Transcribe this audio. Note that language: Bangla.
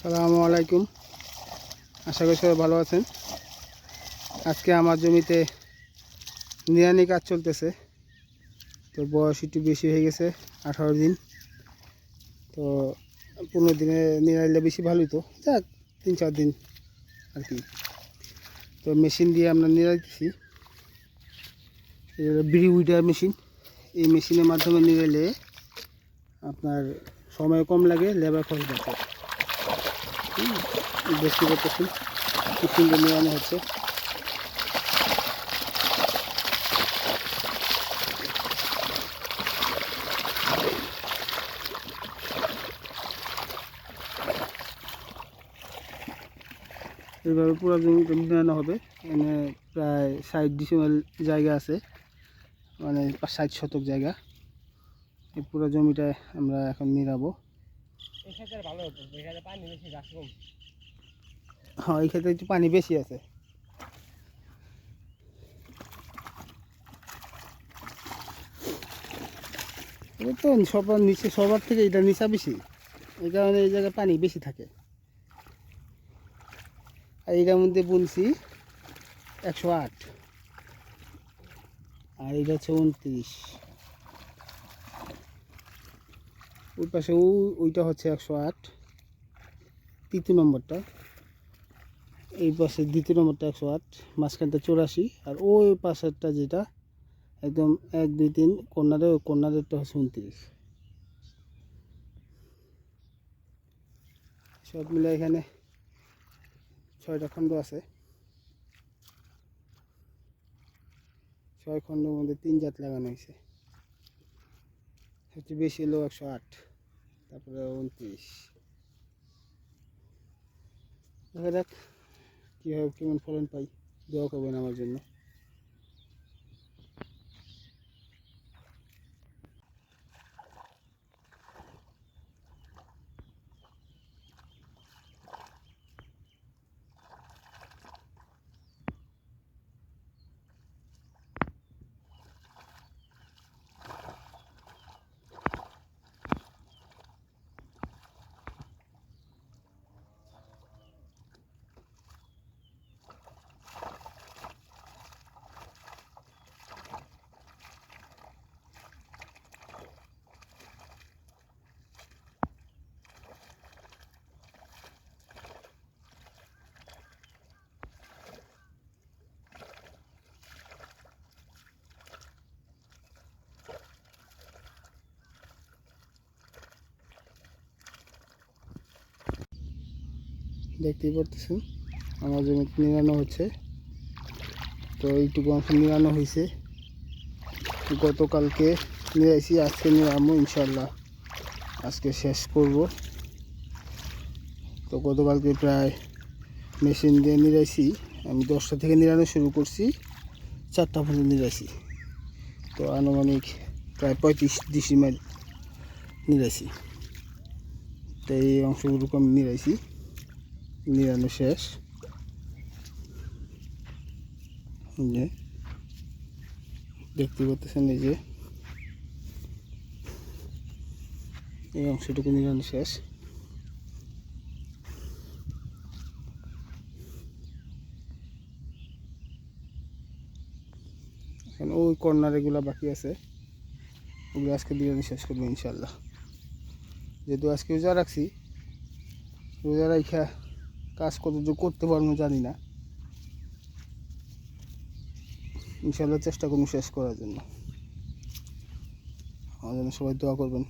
সালামু আলাইকুম। আশা করি সবাই ভালো আছেন। আজকে আমার জমিতে নিরানি কাজ চলতেছে। তো বয়স একটু বেশি হয়ে গেছে আঠারো দিন। তো পনেরো দিনে নিরাইলে বেশি ভালোই তো। যাক তিন চার দিন আর কি। তো মেশিন দিয়ে আমরা নিরাইতেছি বিড়ি উইডার মেশিন। এই মেশিনের মাধ্যমে নিরাইলে আপনার সময় কম লাগে লেবার খরচ হুম, দেখতে পাচ্ছেন কি সুন্দর নিরানো হচ্ছে। এইভাবে পুরো জমিটা নিরানো হবে। এখানে প্রায় ষাট ডিসিমাল জায়গা আছে মানে ষাট শতক জায়গা। এই পুরো জমিটা আমরা এখন নিরাবো। হ্যাঁ এই ক্ষেত্রে একটু পানি বেশি আছে। তো সবার নিচে, সবার থেকে এটা নিচা বেশি। এই কারণে এই জায়গায় পানি বেশি থাকে। আর এটার মধ্যে বুনছি একশো আট। আর এটা হচ্ছে উনত্রিশ। ওই পাশে ওইটা হচ্ছে একশো আট, তৃতীয় নম্বরটা। এই পাশে দ্বিতীয় নম্বরটা একশো আট, মাঝখানটা চৌরাশি, আর ওই পাশেরটা যেটা একদম এক, দুই, তিন কর্নারে ওই কর্নারেরটা হচ্ছে উনত্রিশ। সব মিলে এখানে ছয়টা খণ্ড আছে। ছয় খণ্ডের মধ্যে তিন জাত লাগানো হয়েছে। সবচেয়ে বেশি হলো একশো আট। তারপরে উনত্রিশ। দেখা যাক কীভাবে কেমন ফলন পাই। দোয়া করবেন আমার জন্য। দেখতেই পারতেছেন, আমার জমিতে নিরানো হচ্ছে। তো এইটুকু অংশ নিরানো হয়েছে। গতকালকে নিরাইছি আজকে নিরামো ইনশাল্লাহ আজকে শেষ করব। তো গতকালকে প্রায় মেশিন দিয়ে নিরাইছি। আমি দশটা থেকে নিরানো শুরু করছি, চারটা পর্যন্ত নিরাইছি। তো আনুমানিক প্রায় পঁয়ত্রিশ ডিসিমাইল নিরাইছি। তো এই অংশগুলোকে আমি নিরাইছি। নিরানো শেষ যে, দেখতে পাচ্ছেন এই যে, এই অংশটুকু নিরানো শেষ এখন ওই কর্নার এগুলো বাকি আছে। ওগুলো আজকে বিরিয়ানি শেষ করব ইনশাল্লাহ যেহেতু আজকে রোজা রাখছি, রোজা রাখা কাজ কত যে করতে পারব জানি না। ইনশাল্লাহ চেষ্টা করব শেষ করার জন্য। আমার জন্য সবাই দোয়া করবেন।